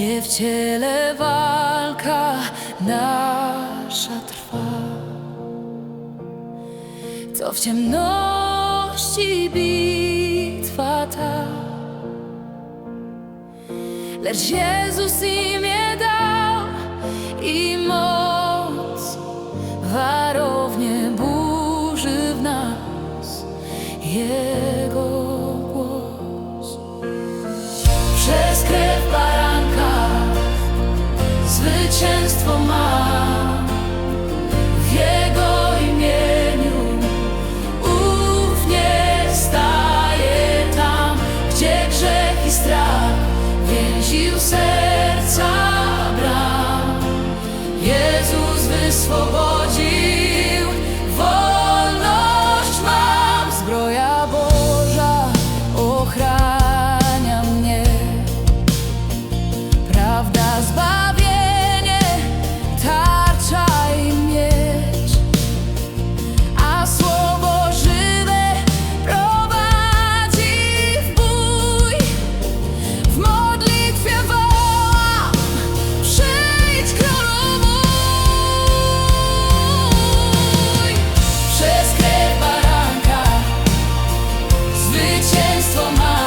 Nie w ciele walka nasza trwa, to w ciemności bitwa ta. Lecz Jezus imię dał i moc warownie burzy w nas Zwycięstwo ma.